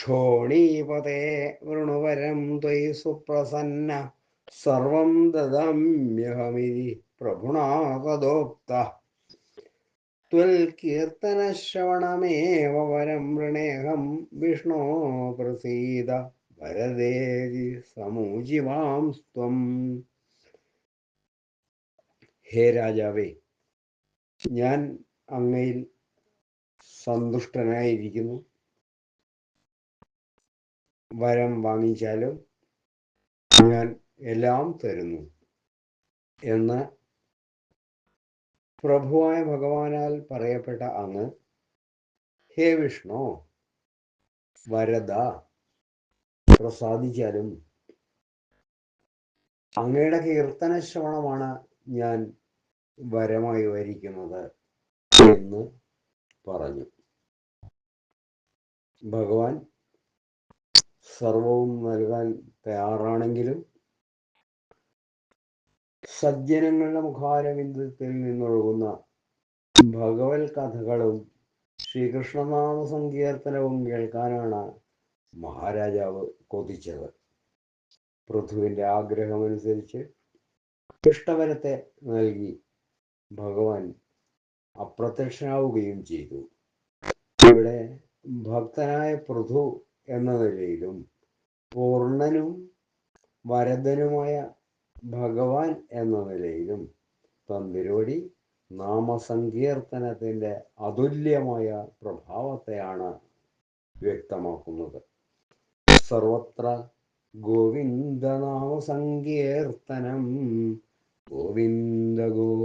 ക്ഷോണീപതേ വൃണുവരം ത്വയി സുപ്രസന്ന. സർവം ദദമ്യഹമിതി പ്രഭുണാ തദോക്ത ത്വൽകീർത്തനശ്രവണമേവ വരം വൃണേഹം വിഷ്ണോ പ്രസീത. വരദേതി സമൂജിവാം സ്വം ഹേ രാജാവേ ഞാൻ അങ്ങയിൽ സന്തുഷ്ടനായിരിക്കുന്നു. വരം വാങ്ങിച്ചാലും ഞാൻ എല്ലാം തരുന്നു എന്ന് പ്രഭുവായ ഭഗവാനാൽ പറയപ്പെട്ട അങ്ങ് ഹേ വിഷ്ണു വരദ പ്രസാദിച്ചാലും അങ്ങയുടെ കീർത്തന ശ്രവണമാണ് ഞാൻ വരമായി വരിക്കുന്നത് എന്ന് പറഞ്ഞു. ഭഗവാൻ സർവവും നൽകാൻ തയ്യാറാണെങ്കിലും സജ്ജനങ്ങളുടെ മുഖാരവിന്ദത്തിൽ നിന്നൊഴുകുന്ന ഭഗവത് കഥകളും ശ്രീകൃഷ്ണനാമ സങ്കീർത്തനവും കേൾക്കാനാണ് മഹാരാജാവ് കൊതിച്ചത്. പൃഥുവിന്റെ ആഗ്രഹമനുസരിച്ച് ഇഷ്ടവരത്തെ നൽകി ഭഗവാൻ അപ്രത്യക്ഷനാവുകയും ചെയ്തു. ഇവിടെ ഭക്തനായ പൃഥു എന്ന നിലയിലും പൂർണനും വരദനുമായ ഭഗവാൻ എന്ന നിലയിലും തന്തിരോടി നാമസങ്കീർത്തനത്തിന്റെ അതുല്യമായ പ്രഭാവത്തെയാണ് വ്യക്തമാക്കുന്നത്. സർവത്ര ഗോവിന്ദനാമസങ്കീർത്തനം. ഗോവിന്ദ ഗോവിന്ദ